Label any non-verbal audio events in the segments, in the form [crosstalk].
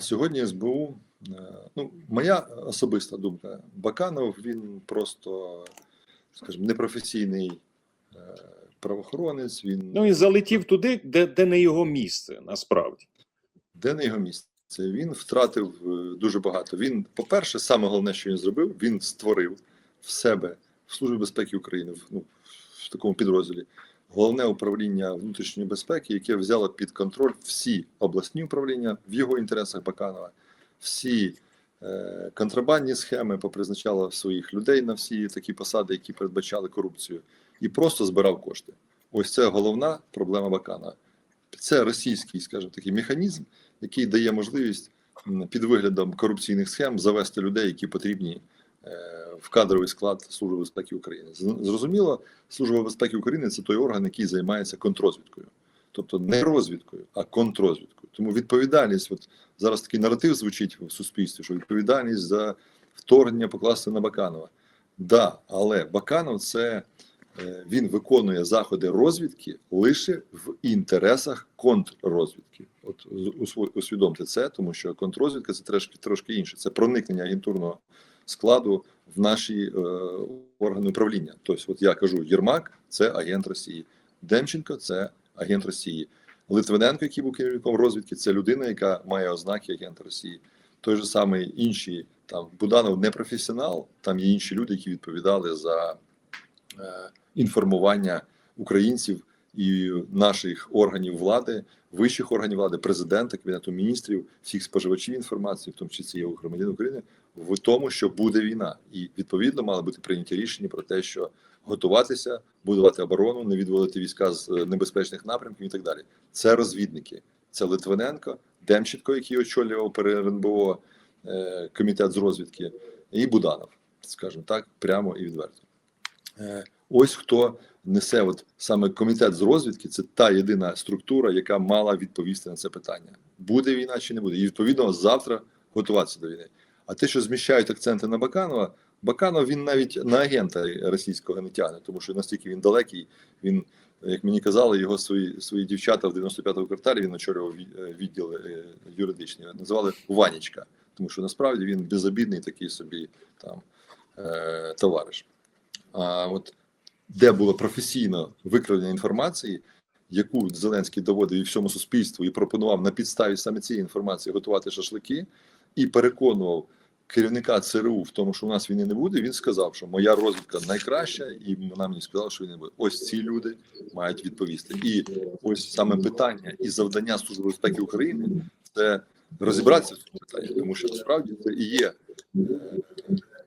Сьогодні СБУ, е, ну, моя особиста думка, Баканов він просто, скажімо, непрофесійний е, правоохоронець, він Ну і залетів туди, де, де не його місце, насправді. де не його місце. Він втратив е, дуже багато. Він, по-перше, саме головне, що він зробив, він створив в себе в Службі безпеки України, в, ну, в такому підрозділі, головне управління внутрішньої безпеки, яке взяло під контроль всі обласні управління в його інтересах Баканова, всі е, контрабандні схеми попризначало своїх людей на всі такі посади, які передбачали корупцію, і просто збирав кошти. Ось це головна проблема Баканова. Це російський, скажімо, такий механізм, який дає можливість під виглядом корупційних схем завести людей, які потрібні в кадровий склад Служби безпеки України. Зрозуміло, Служба безпеки України це той орган, який займається контрозвідкою, тобто не розвідкою, а контрозвідкою. Тому відповідальність, от зараз такий наратив звучить в суспільстві, що відповідальність за вторгнення покласти на Баканова. Да, але Баканов це е, він виконує заходи розвідки лише в інтересах контррозвідки. От усвідомте це, тому що контррозвідка це трошки трошки інше. Це проникнення агентурного складу в наші е, органи управління. Тобто, от я кажу, Єрмак це агент Росії, Демченко це агент Росії. Литвиненко, який був керівником розвідки, це людина, яка має ознаки агента Росії. Той же самий інші там Буданов не професіонал. Там є інші люди, які відповідали за е, інформування українців і наших органів влади, вищих органів влади, президента, кабінету міністрів, всіх споживачів інформації, в тому числі і громадян України, в тому, що буде війна, і відповідно мали бути прийняті рішення про те, що готуватися, будувати оборону, не відводити війська з е, небезпечних напрямків і так далі. Це розвідники. Це Литвиненко, Демченко, який очолював РНБО е, комітет з розвідки, і Буданов, скажімо так, прямо і відверто. Е, Ось хто несе от саме комітет з розвідки, це та єдина структура, яка мала відповісти на це питання: буде війна чи не буде, і відповідно завтра готуватися до війни. А те, що зміщають акценти на Баканова, Баканов він навіть на агента російського не тягне, тому що настільки він далекий. Він, як мені казали, його свої свої дівчата в 95-му кварталі він очолював е, відділ е, юридичний. Називали Ванічка, тому що насправді він безобідний такий собі там е, товариш. А от де було професійно викрадення інформації, яку Зеленський доводив і всьому суспільству і пропонував на підставі саме цієї інформації готувати шашлики, і переконував керівника ЦРУ в тому, що у нас війни не буде. Він сказав, що моя розвідка найкраща, і вона мені сказала, що війни не буде. Ось ці люди мають відповісти. І ось саме питання і завдання Служби безпеки України це розібратися в цьому питанні, тому що насправді це і є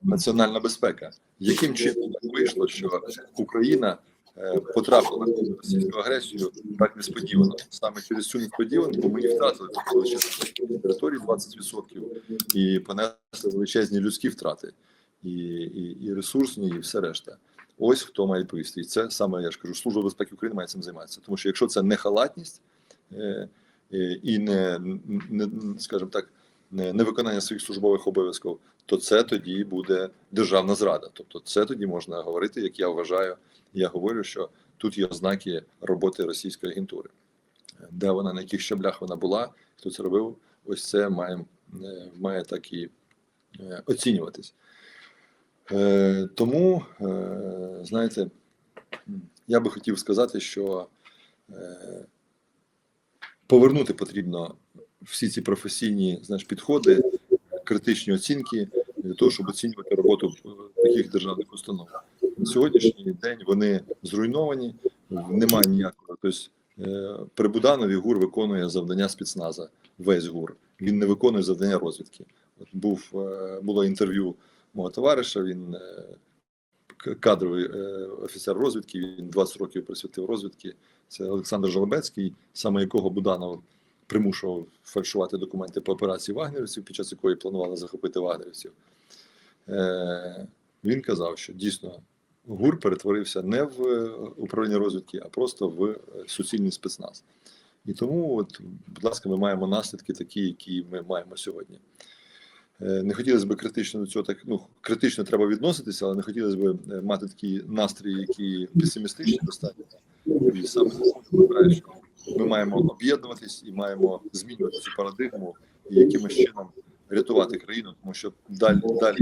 національна безпека. Яким чином вийшло, що Україна е, потрапила в російську агресію так несподівано? Саме через цю несподіванку ми і втратили величезну територію 20% і понесли величезні людські втрати, і, і, і ресурсні, і все решта. Ось хто має відповісти. І це саме я ж кажу, служба безпеки України має цим займатися. Тому що якщо це не халатність е, е, і не, не скажімо так, не, не своїх службових обов'язків, то це тоді буде державна зрада. Тобто, це тоді можна говорити, як я вважаю. Я говорю, що тут є ознаки роботи російської агентури, де вона на яких щаблях вона була, хто це робив. Ось це має, е, має так і е, оцінюватись. Е, Тому, знаєте, я би хотів сказати, що повернути потрібно всі ці професійні знаєш, підходи, критичні оцінки для того, щоб оцінювати роботу е, таких державних установ. На сьогоднішній день вони зруйновані, немає ніякого. Тобто е, при Буданові ГУР виконує завдання спецназа, весь ГУР. Він не виконує завдання розвідки. От був е, було інтерв'ю мого товариша. Він кадровий офіцер розвідки. Він 20 років присвятив розвідки. Це Олександр Жолобецький, саме якого Буданов примушував фальшувати документи по операції вагнерівців, під час якої планували захопити вагнерівців. Е, він казав, що дійсно ГУР перетворився не в е, управління розвідки, а просто в е, суцільний спецназ. І тому, от, будь ласка, ми маємо наслідки такі, які ми маємо сьогодні. Е, Не хотілося б критично до цього так. Ну, критично треба відноситися, але не хотілося б мати такі настрої, які песимістичні достатньо. І саме я що ми маємо об'єднуватись і маємо змінювати цю парадигму і якимось чином рятувати країну, тому що далі далі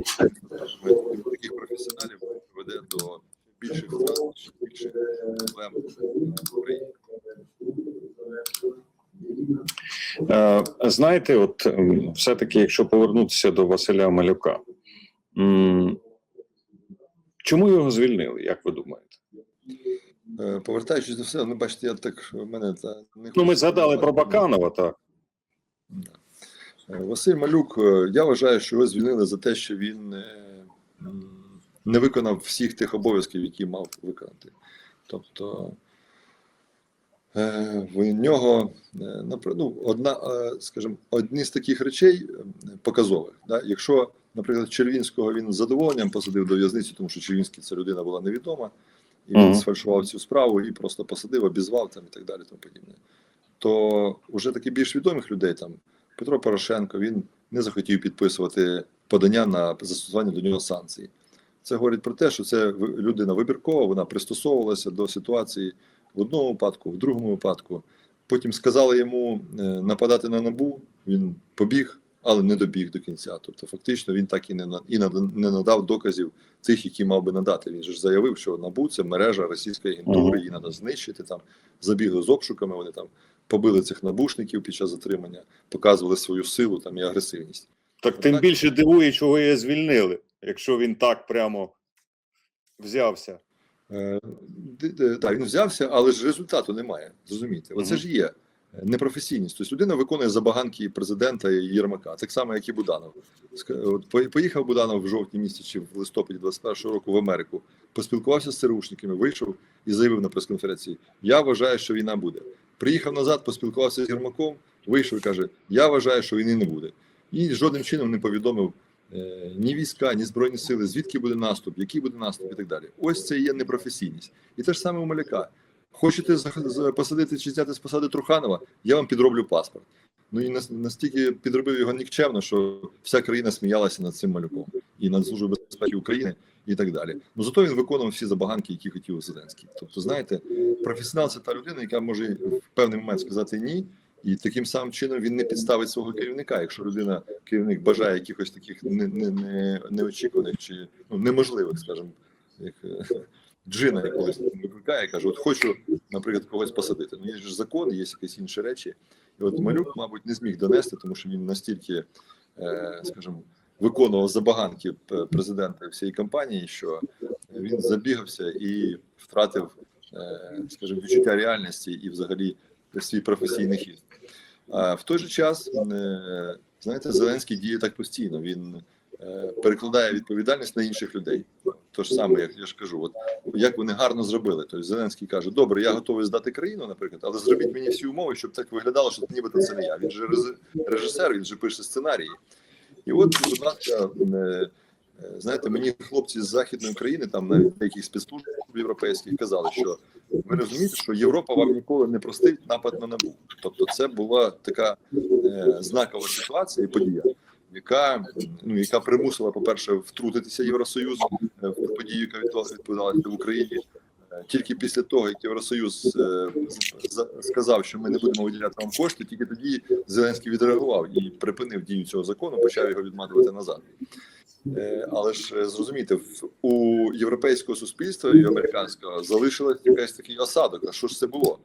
таких професіоналів веде до більших втрат, більших проблем в Україні. Е, Знаєте, от все-таки, якщо повернутися до Василя Малюка, чому його звільнили, як ви думаєте? Е, Повертаючись до все, ну бачите, я так в мене та не Ну, ми згадали про. Баканова, так. Е, Василь Малюк, е, я вважаю, що його звільнили за те, що він не виконав всіх тих обов'язків, які мав виконати. Тобто в нього ну, одна, скажімо, одні з таких речей показових. Да? Якщо, наприклад, Червінського він з задоволенням посадив до в'язниці, тому що Червінський це людина була невідома, і він сфальшував цю справу і просто посадив, обізвав там і так далі, тому подібне. То вже таки більш відомих людей там Петро Порошенко він не захотів підписувати подання на застосування до нього санкцій. Це говорить про те, що це людина вибіркова, вона пристосовувалася до ситуації в одному випадку, в другому випадку. Потім сказали йому е, нападати на набу. Він побіг, але не добіг до кінця. Тобто, фактично, він так і не і не надав доказів тих, які мав би надати. Він же ж заявив, що набу це мережа російської агентури, її треба знищити. Там забігли з обшуками. Вони там побили цих набушників під час затримання, показували свою силу там і агресивність. Так тим Так. більше дивує, чого її звільнили, якщо він так прямо взявся. Е, Так, він взявся, але ж результату немає. Зрозумієте, оце ж є непрофесійність. Тобто людина виконує забаганки президента Єрмака, так само, як і Буданов. От поїхав Буданов в жовтні місяці в листопаді 21-го року в Америку, поспілкувався з ЦРУшниками, вийшов і заявив на прес-конференції: Я вважаю, що війна буде. Приїхав назад, поспілкувався з Єрмаком, вийшов і каже: Я вважаю, що війни не буде. І жодним чином не повідомив е, ні війська, ні збройні сили, звідки буде наступ, який буде наступ і так далі. Ось це є непрофесійність. І те ж саме у Маляка. Хочете посадити чи зняти з посади Труханова, я вам підроблю паспорт. Ну і настільки підробив його нікчемно, що вся країна сміялася над цим малюком і над Службою безпеки України і так далі. Ну зато він виконував всі забаганки, які хотів Зеленський. Тобто, знаєте, професіонал це та людина, яка може в певний момент сказати ні, і таким самим чином він не підставить свого керівника. Якщо людина, керівник бажає якихось таких не, не, не, неочікуваних чи ну, неможливих, скажімо, як джина якогось викликає, каже: от хочу, наприклад, когось посадити. Ну є ж закон, є якісь інші речі. І от малюк, мабуть, не зміг донести, тому що він настільки, е, скажімо, виконував забаганки президента всієї кампанії, що він забігався і втратив, е, скажімо, відчуття реальності і взагалі свій професійний хід. А в той же час, е, знаєте, Зеленський діє так постійно. Він е, перекладає відповідальність на інших людей. То ж саме, як я ж кажу, от як вони гарно зробили. Тобто Зеленський каже: Добре, я готовий здати країну, наприклад, але зробіть мені всі умови, щоб так виглядало, що нібито це не я. Він же режисер, він же пише сценарії. І от, будь ласка, е, е, знаєте, мені хлопці з західної України, там навіть деяких спецслужб європейських казали, що ви розумієте, що Європа вам ніколи не простить напад на набу. Тобто, це була така е, знакова ситуація і подія, яка ну яка примусила, по-перше, втрутитися Євросоюз е, в подію, яка відбувалася в Україні. Е, Тільки після того, як Євросоюз е, сказав, що ми не будемо виділяти вам кошти, тільки тоді Зеленський відреагував і припинив дію цього закону, почав його відматувати назад. Але ж зрозумійте, у європейського суспільства і американського залишилась якась такий осадок. А що ж це було?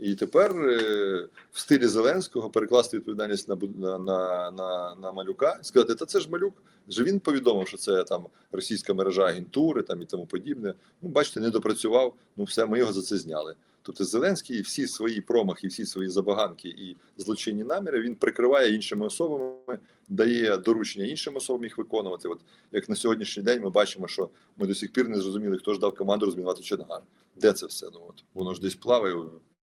І тепер е, в стилі Зеленського перекласти відповідальність на на, на, на, на малюка і сказати, та це ж малюк. Же він повідомив, що це там російська мережа агентури там і тому подібне. Ну, бачите, не допрацював. Ну, все, ми його за це зняли. Тобто Зеленський всі свої промахи, всі свої забаганки і злочинні наміри він прикриває іншими особами, дає доручення іншим особам їх виконувати. От як на сьогоднішній день ми бачимо, що ми до сих пір не зрозуміли, хто ж дав команду розмінувати Чонгар. Де це все? Ну от воно ж десь плаває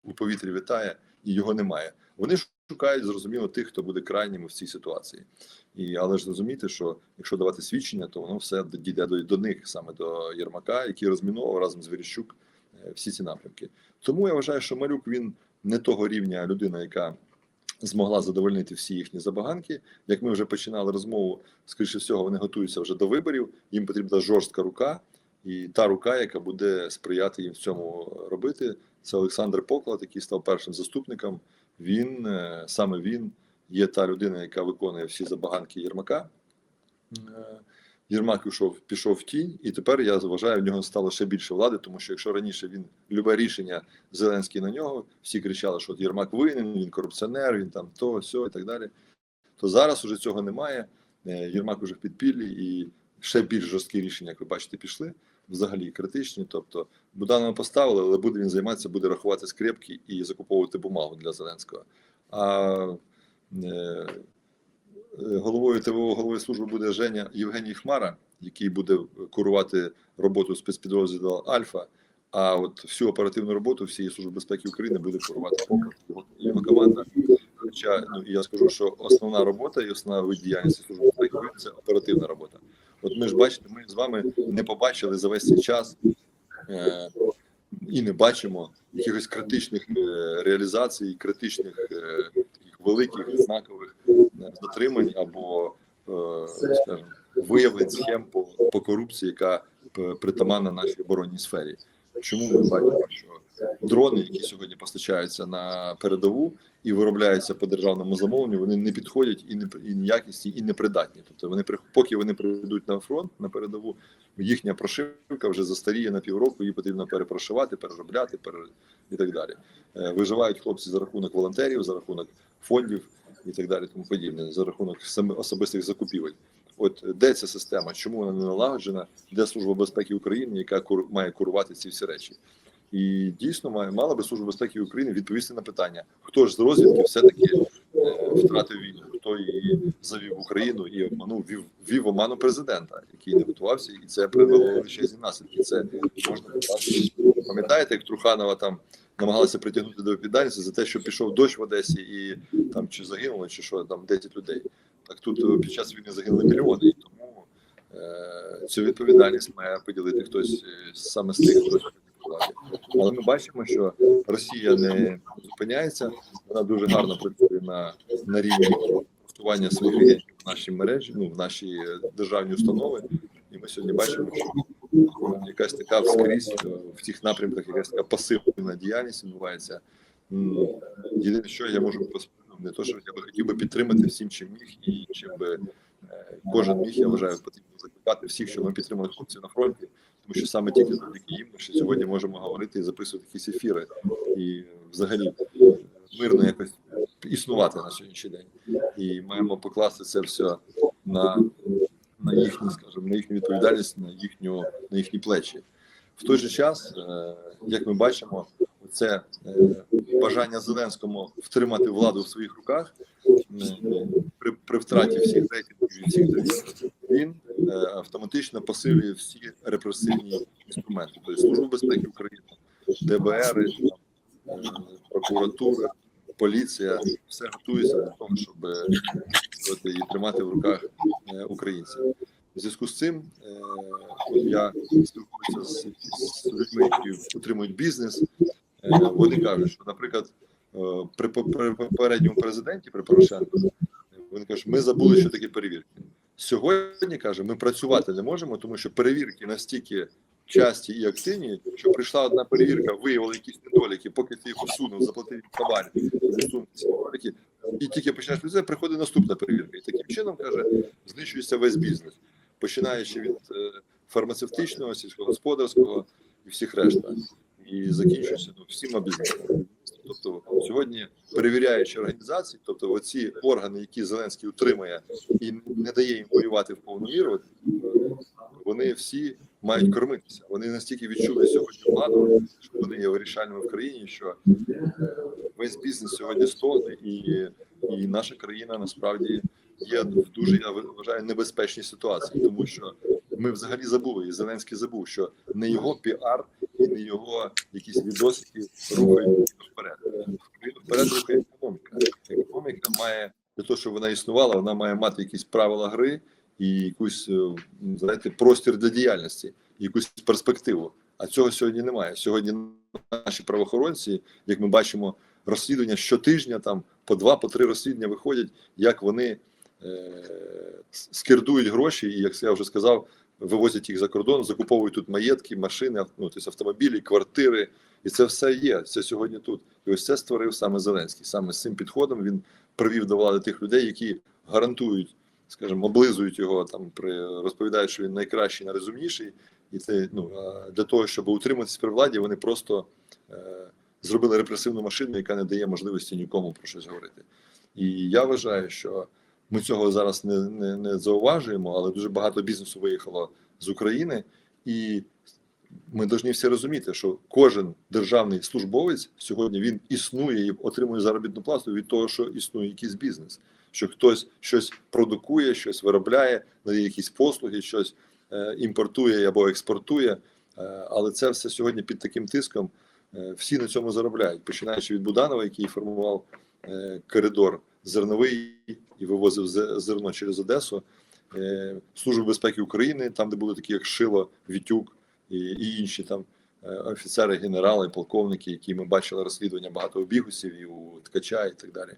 у повітрі вітає, і його немає. Вони шукають зрозуміло тих, хто буде крайнім в цій ситуації. І але ж зрозуміти, що якщо давати свідчення, то воно все дійде до, до них, саме до Єрмака, який розміновував разом з Верещук е, всі ці напрямки. Тому я вважаю, що Малюк він не того рівня людина, яка змогла задовольнити всі їхні забаганки. Як ми вже починали розмову, скоріше всього, вони готуються вже до виборів. Їм потрібна жорстка рука, і та рука, яка буде сприяти їм в цьому робити. Це Олександр Поклад, який став першим заступником. Він е, саме він є та людина, яка виконує всі забаганки Єрмака. Е, Єрмак пішов, пішов в тінь, і тепер я вважаю, в нього стало ще більше влади, тому що якщо раніше він любе рішення Зеленський на нього, всі кричали, що от Єрмак винен, він корупціонер, він там то, сьо і так далі. То зараз уже цього немає. Е, Єрмак уже в підпіллі і ще більш жорсткі рішення, як ви бачите, пішли взагалі критичні. Тобто Буданова поставили, але буде він займатися, буде рахувати скрепки і закуповувати бумагу для Зеленського. А е, головою ТВО, головою служби буде Женя Євгеній Хмара, який буде курувати роботу спецпідрозділу Альфа. А от всю оперативну роботу всієї служби безпеки України буде курувати Поклад, його, команда. Хоча ну я скажу, що основна робота і основна вид діяльності служби безпеки України – це оперативна робота. От ми ж бачите, ми з вами не побачили за весь цей час е, і не бачимо якихось критичних е, реалізацій, критичних е, великих знакових е, затримань або е, скажімо, виявлень схем по, по корупції, яка п- притаманна нашій оборонній сфері. Чому ми бачимо, що дрони, які сьогодні постачаються на передову і виробляються по державному замовленню, вони не підходять і не і неякісні, і непридатні. Тобто вони поки вони прийдуть на фронт на передову, їхня прошивка вже застаріє на півроку, її потрібно перепрошивати, переробляти, пере... і так далі. Е, Виживають хлопці за рахунок волонтерів, за рахунок фондів і так далі, тому подібне, за рахунок особистих закупівель. От де ця система? Чому вона не налагоджена? Де служба безпеки України, яка має курувати ці всі речі? І дійсно має мала би служба безпеки України відповісти на питання, хто ж з розвідки все таки е, втратив війну, хто її завів в Україну і обманув вів, вів оману президента, який не готувався, і це привело величезні наслідки. Це можна. Пам'ятаєте, як Труханова там намагалася притягнути до відповідальності за те, що пішов дощ в Одесі, і там чи загинуло, чи що там 10 людей. Так тут е, під час війни загинули мільйони, і тому е, цю відповідальність має поділити хтось е, саме з тих, владі. Але ми бачимо, що Росія не зупиняється, вона дуже гарно працює на, на рівні користування своїх в нашій мережі, ну в наші е, державні установи. І ми сьогодні бачимо, що якась така скрізь е, в тих напрямках, якась така пасивна діяльність відбувається. Єдине, що я можу ну, не то, що я би хотів би підтримати всім, чим міг, і чим би е, кожен міг, я вважаю, потрібно закликати всіх, щоб ми підтримали хлопців на фронті, тому що саме тільки завдяки їм ми ще сьогодні можемо говорити і записувати якісь ефіри, і взагалі е, мирно якось існувати на сьогоднішній день. І маємо покласти це все на, на їхню, скажімо, на їхню відповідальність, на їхню на їхні плечі. В той же час, е, як ми бачимо, це бажання Зеленському втримати владу в своїх руках е, при, при втраті всіх рейтингів всіх довір, він е, автоматично посилює всі репресивні інструменти. Тобто Служба безпеки України, ДБР, е, прокуратура, поліція все готується для того, щоб е, і тримати в руках е, українців. У зв'язку з цим е, я спілкуюся з, людьми, які отримують бізнес. Е, Вони кажуть, що, наприклад, е, при, по- при попередньому президенті при Порошенку вони кажуть, ми забули, що таке перевірки. Сьогодні каже, ми працювати не можемо, тому що перевірки настільки часті і активні, що прийшла одна перевірка, виявили якісь недоліки, поки ти їх усунув, заплатив хабар, усунув ці недоліки, і тільки починаєш працювати, приходить наступна перевірка. І таким чином каже, знищується весь бізнес, починаючи від е, фармацевтичного, сільськогосподарського і всіх решта, і закінчується ну, всіма бізнесами. Тобто сьогодні перевіряючи організації, тобто оці органи, які Зеленський утримує і не дає їм воювати в повну міру, вони всі мають кормитися. Вони настільки відчули сьогодні владу, що вони є вирішальними в країні, що весь бізнес сьогодні стогне, і, і наша країна насправді є в дуже я вважаю небезпечній ситуації, тому що ми взагалі забули, і Зеленський забув, що не його піар і його якісь відосики рухають вперед. Вперед рухає економіка. Економіка має для того, щоб вона існувала, вона має мати якісь правила гри і якусь е, знаєте, простір для діяльності, якусь перспективу. А цього сьогодні немає. Сьогодні наші правоохоронці, як ми бачимо, розслідування щотижня, там по два, по три розслідування виходять, як вони е, скердують гроші, і як я вже сказав, вивозять їх за кордон, закуповують тут маєтки, машини, ну, тобто автомобілі, квартири. І це все є. Це сьогодні тут. І ось це створив саме Зеленський. Саме з цим підходом він привів до влади тих людей, які гарантують, скажімо, облизують його там, при розповідають, що він найкращий, найрозумніший. І це ну для того, щоб утриматися при владі, вони просто е, зробили репресивну машину, яка не дає можливості нікому про щось говорити. І я вважаю, що ми цього зараз не, не, не зауважуємо, але дуже багато бізнесу виїхало з України, і ми повинні всі розуміти, що кожен державний службовець сьогодні він існує і отримує заробітну плату від того, що існує якийсь бізнес, що хтось щось продукує, щось виробляє, надає якісь послуги, щось е, імпортує або експортує. Е, але це все сьогодні під таким тиском. Е, всі на цьому заробляють, починаючи від Буданова, який формував е, коридор зерновий і вивозив зе- зерно через Одесу, е, Служби безпеки України, там, де були такі, як Шило, Вітюк і, і інші там е, офіцери, генерали, полковники, які ми бачили розслідування багато у Бігусів і у Ткача, і так далі.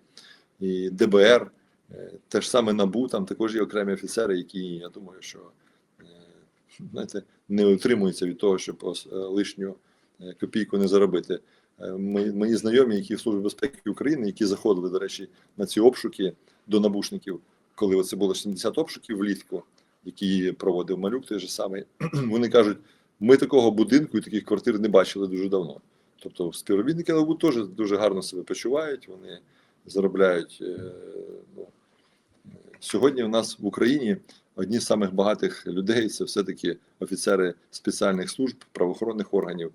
І ДБР, е, те ж саме НАБУ, там також є окремі офіцери, які, я думаю, що знаєте, не утримуються від того, щоб лишню копійку не заробити. Е, Мої, мої знайомі, які в Службі безпеки України, які заходили, до речі, на ці обшуки до набушників, коли це було 70 обшуків влітку, які проводив малюк, той же самий, [clears throat] вони кажуть, ми такого будинку і таких квартир не бачили дуже давно. Тобто співробітники НАБУ теж дуже гарно себе почувають, вони заробляють. е, Ну, сьогодні у нас в Україні одні з самих багатих людей це все-таки офіцери спеціальних служб, правоохоронних органів,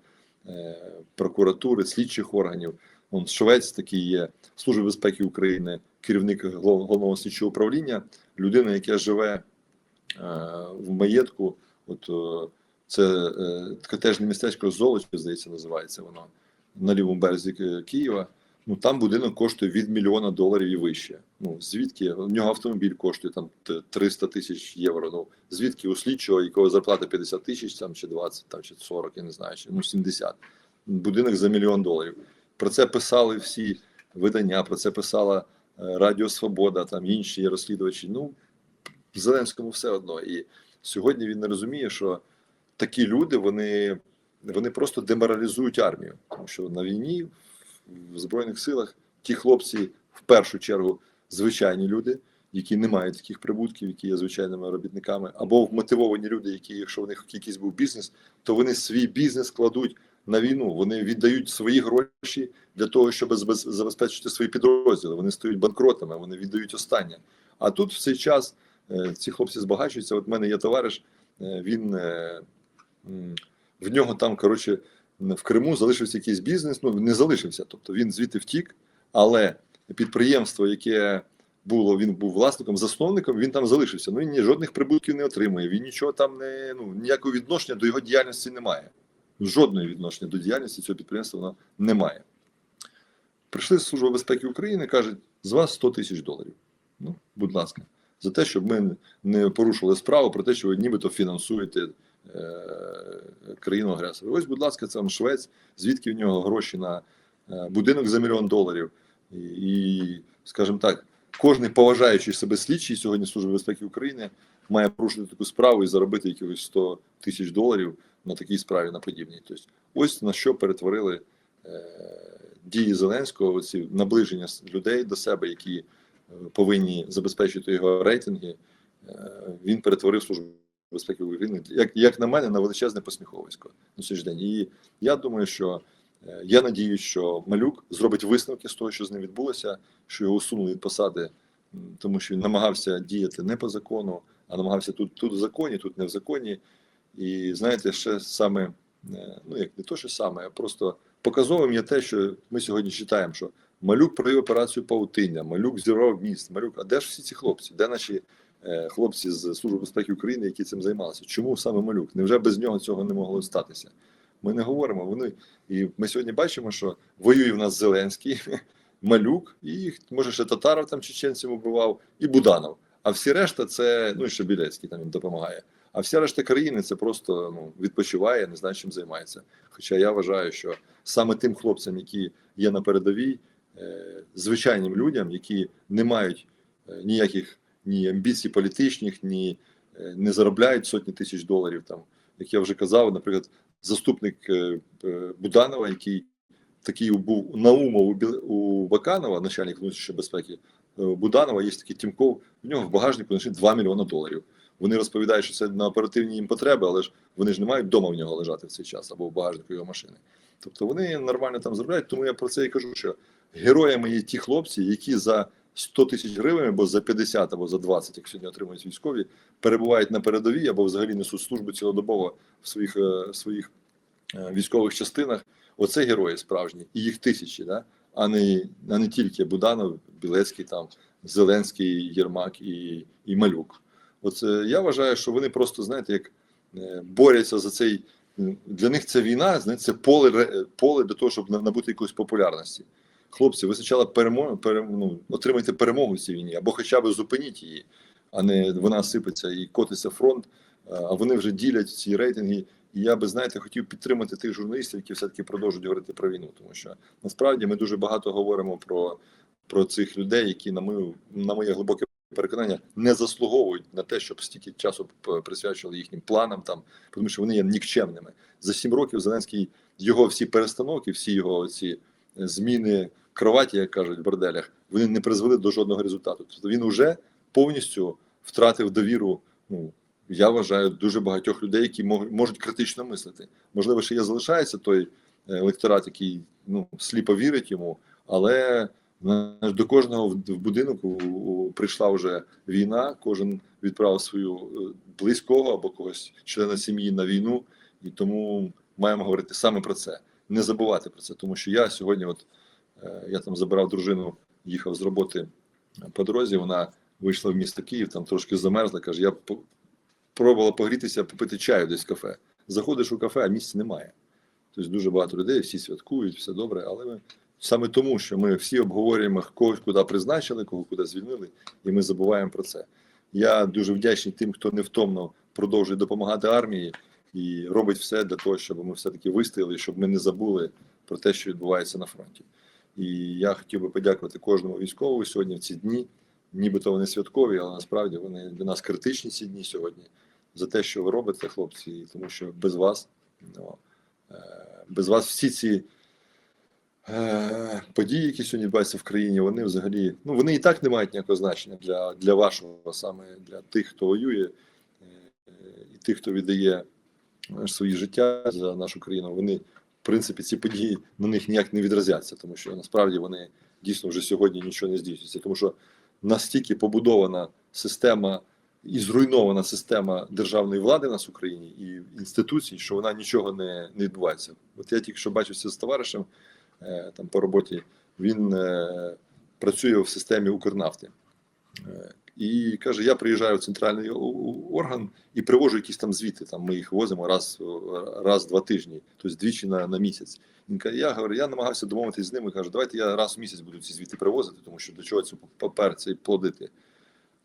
прокуратури, слідчих органів. Он Швець такий є, Служби безпеки України, керівник головного слідчого управління, людина, яка живе е, в маєтку. От е, це теж котежне містечко Золочі, здається, називається воно на лівому березі Києва. Ну там будинок коштує від мільйона доларів і вище. Ну звідки у нього автомобіль коштує там 300 тисяч євро. Ну звідки у слідчого, якого зарплата 50 тисяч, там чи 20, там чи 40, я не знаю, чи ну 70. Будинок за мільйон доларів. Про це писали всі видання, про це писала е, Радіо Свобода, там інші розслідувачі. Ну Зеленському все одно. І сьогодні він не розуміє, що такі люди вони, вони просто деморалізують армію, тому що на війні в збройних силах ті хлопці в першу чергу звичайні люди, які не мають таких прибутків, які є звичайними робітниками, або вмотивовані люди, які, якщо в них якийсь був бізнес, то вони свій бізнес кладуть на війну. Вони віддають свої гроші для того, щоб забезпечити свої підрозділи. Вони стають банкротами, вони віддають останнє. А тут в цей час е, ці хлопці збагачуються. От в мене є товариш, е, він е, в нього там коротше в Криму залишився якийсь бізнес. Ну не залишився, тобто він звідти втік, але підприємство, яке було, він був власником, засновником, він там залишився. Ну він ні жодних прибутків не отримує. Він нічого там не ну ніякого відношення до його діяльності немає. Жодного відношення до діяльності цього підприємства воно немає. Прийшли з Служби безпеки України, кажуть, з вас 100 тисяч доларів. Ну, будь ласка, за те, щоб ми не порушили справу про те, що ви нібито фінансуєте країну агресора. Ось, будь ласка, це Швець, звідки в нього гроші на е, будинок за мільйон доларів. І, скажімо так, кожний поважаючий себе слідчий сьогодні Служби безпеки України має порушити таку справу і заробити якихось 100 тисяч доларів на такій справі, на подібній. Тобто, ось на що перетворили е, дії Зеленського, оці наближення людей до себе, які е, повинні забезпечити його рейтинги. Е, він перетворив службу безпеки України, як, як на мене, на величезне посміховисько на сьогоднішній день. І я думаю, що е, я надіюсь, що Малюк зробить висновки з того, що з ним відбулося, що його усунули від посади, тому що він намагався діяти не по закону, а намагався тут, тут в законі, тут не в законі. І знаєте, ще саме, е, ну як не то, що саме, а просто показовим є те, що ми сьогодні читаємо, що Малюк провів операцію паутиння, Малюк зірвав міст, Малюк. А де ж всі ці хлопці? Де наші хлопці з Служби безпеки України, які цим займалися? Чому саме Малюк? Невже без нього цього не могло статися? Ми не говоримо. Вони і ми сьогодні бачимо, що воює в нас Зеленський, [laughs] Малюк, і може ще Татаров там чеченців убивав, і Буданов. А всі решта це ну і ще Білецький там їм допомагає. А вся решта країни це просто ну відпочиває, не знає, чим займається. Хоча я вважаю, що саме тим хлопцям, які є на передовій, е, звичайним людям, які не мають е, ніяких ні амбіцій політичних, ні е, не заробляють сотні тисяч доларів. Там, як я вже казав, наприклад, заступник е, е, Буданова, який такий був Наумов у, Баканова, начальник внутрішньої безпеки Буданова, є такий Тімков, у нього в багажнику знайшли 2 мільйони доларів. Вони розповідають, що це на оперативні їм потреби, але ж вони ж не мають вдома в нього лежати в цей час або в багажнику його машини. Тобто вони нормально там заробляють, тому я про це і кажу, що героями є ті хлопці, які за 100 тисяч гривень, або за 50, або за 20, як сьогодні отримують військові, перебувають на передовій або взагалі несуть службу цілодобово в своїх, е, своїх е, військових частинах. Оце герої справжні, і їх тисячі, да? а, не, а не тільки Буданов, Білецький, там, Зеленський, Єрмак і, і Малюк. Оце я вважаю, що вони просто, знаєте, як е, борються за цей. Для них це війна, знаєте, це поле, поле для того, щоб на- набути якоїсь популярності. Хлопці, ви спочатку перемо, пере, ну, отримайте перемогу в цій війні, або хоча б зупиніть її, а не вона сипеться і котиться фронт, а а вони вже ділять ці рейтинги. І я би, знаєте, хотів підтримати тих журналістів, які все-таки продовжують говорити про війну, тому що насправді ми дуже багато говоримо про, про цих людей, які, на мою, на моє глибоке переконання, не заслуговують на те, щоб стільки часу присвячували їхнім планам, там, тому що вони є нікчемними. За сім років Зеленський його всі перестановки, всі його ці зміни кроваті, як кажуть в борделях, вони не призвели до жодного результату. Тобто він вже повністю втратив довіру. Ну я вважаю дуже багатьох людей, які мож- можуть критично мислити. Можливо, ще є залишається той е, електорат, який ну сліпо вірить йому, але до кожного в в будинок у- у- прийшла вже війна. Кожен відправив свою е, близького або когось члена сім'ї на війну, і тому маємо говорити саме про це, не забувати про це. Тому що я сьогодні, от я там забирав дружину, їхав з роботи по дорозі. Вона вийшла в місто Київ, там трошки замерзла. каже: я пробувала погрітися, попити чаю десь в кафе. Заходиш у кафе, а місця немає. Тобто дуже багато людей, всі святкують, все добре, але ми саме тому, що ми всі обговорюємо, когось куди призначили, кого куди звільнили, і ми забуваємо про це. Я дуже вдячний тим, хто невтомно продовжує допомагати армії і робить все для того, щоб ми все-таки вистояли, щоб ми не забули про те, що відбувається на фронті. І я хотів би подякувати кожному військовому сьогодні в ці дні. Нібито вони святкові, але насправді вони для нас критичні ці дні сьогодні за те, що ви робите, хлопці, тому що без вас, ну, е, без вас всі ці е, події, які сьогодні відбуваються в країні, вони взагалі ну вони і так не мають ніякого значення для, для вашого, саме для тих, хто воює, е, і тих, хто віддає свої життя за нашу країну. Вони, принципі, ці події на них ніяк не відразяться, тому що насправді вони дійсно вже сьогодні нічого не здійснюються, тому що настільки побудована система і зруйнована система державної влади в нас в Україні і інституцій, що вона нічого не, не відбувається. От я тільки що бачився з товаришем е, там по роботі. Він е, працює в системі Укрнафти. І каже: я приїжджаю в центральний орган і привожу якісь там звіти. Там ми їх возимо раз, раз в два тижні, тобто двічі на, на місяць. Він каже, я говорю, я намагався домовитися з ними. Кажу, давайте я раз в місяць буду ці звіти привозити, тому що до чого цю папер цей плодити.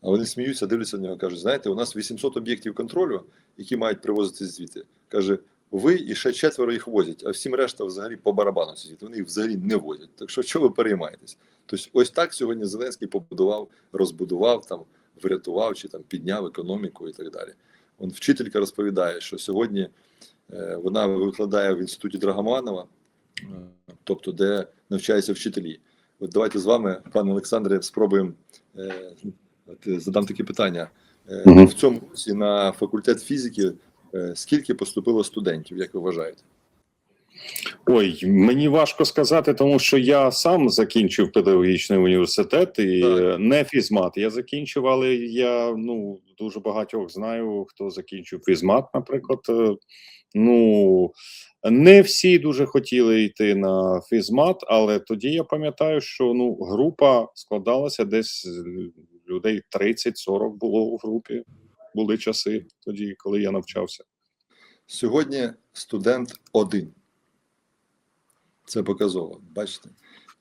А вони сміються, дивляться на нього, кажуть: знаєте, у нас 800 об'єктів контролю, які мають привозити звіти. Каже, ви і ще четверо їх возять, а всім решта взагалі по барабану звіти. Вони їх взагалі не возять. Так що чого ви переймаєтесь? Тобто, ось так сьогодні Зеленський побудував, розбудував там, врятував чи там підняв економіку і так далі. Он вчителька розповідає, що сьогодні е, вона викладає в інституті Драгоманова, е, тобто де навчаються вчителі. От давайте з вами, пане Олександре, спробуємо е, от, задам таке питання. Е, В цьому році на факультет фізики скільки поступило студентів, як ви вважаєте? Ой, мені важко сказати, тому що я сам закінчив педагогічний університет і Так. е, не фізмат. Я закінчив, але я ну дуже багатьох знаю, хто закінчив фізмат, наприклад. Е, Ну не всі дуже хотіли йти на фізмат, але тоді я пам'ятаю, що ну група складалася десь людей 30-40 було у групі. Були часи тоді, коли я навчався. Сьогодні студент один. Це показово, бачите?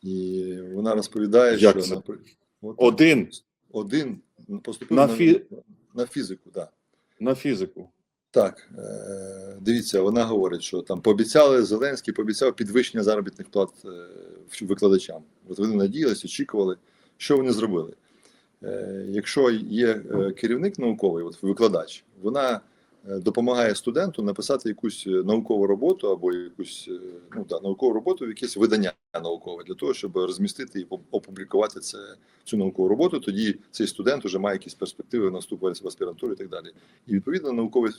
І вона розповідає, Як що це? от Один один поступив На на, фі- на фізику, так. на фізику. Так, е, дивіться, вона говорить, що там пообіцяли Зеленський, пообіцяв підвищення заробітних плат е, викладачам. От вони надіялися, очікували, що вони зробили. Е, Якщо є е, керівник науковий, от викладач, вона е, допомагає студенту написати якусь наукову роботу або якусь ну, да, наукову роботу якесь видання наукове для того, щоб розмістити і опублікувати це, цю наукову роботу. Тоді цей студент вже має якісь перспективи на в аспірантуру і так далі. І відповідно науковий,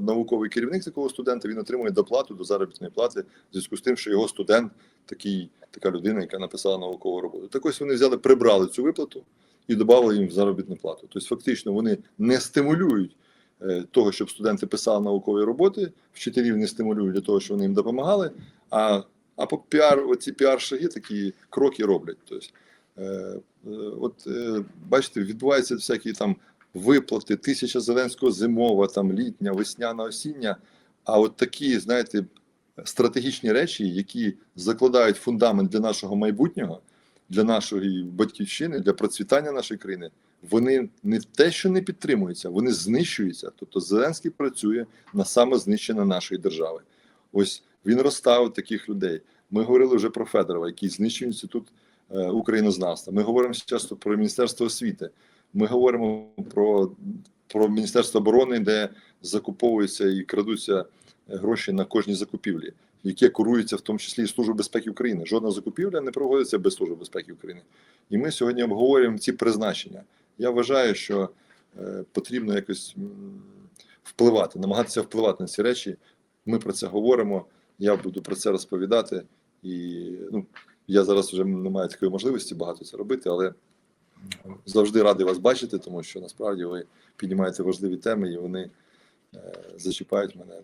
науковий керівник такого студента він отримує доплату до заробітної плати в зв'язку з тим, що його студент такий, така людина, яка написала наукову роботу. Так ось вони взяли, прибрали цю виплату і додали їм в заробітну плату. Тобто, фактично, вони не стимулюють е, того, щоб студенти писали наукові роботи, вчителів не стимулюють для того, щоб вони їм допомагали. А, а по піар, оці піар-шаги такі кроки роблять. Тобто, е, е, от е, бачите, відбуваються всякі там виплати, тисяча зеленського зимова, там літня, весняна, осіння. А от такі, знаєте, стратегічні речі, які закладають фундамент для нашого майбутнього, для нашої батьківщини, для процвітання нашої країни, вони не те, що не підтримуються, вони знищуються. Тобто Зеленський працює на самознищення нашої держави. Ось він розставив таких людей. Ми говорили вже про Федорова, який знищив інститут е, українознавства. Ми говоримо часто про Міністерство освіти. Ми говоримо про, про Міністерство оборони, де закуповуються і крадуться гроші на кожній закупівлі, яке курується в тому числі і Службою безпеки України. Жодна закупівля не проводиться без Служби безпеки України. І ми сьогодні обговорюємо ці призначення. Я вважаю, що е, потрібно якось впливати, намагатися впливати на ці речі. Ми про це говоримо. Я буду про це розповідати. І ну, я зараз вже не маю такої можливості багато це робити, але завжди радий вас бачити, тому що насправді ви піднімаєте важливі теми і вони е, зачіпають мене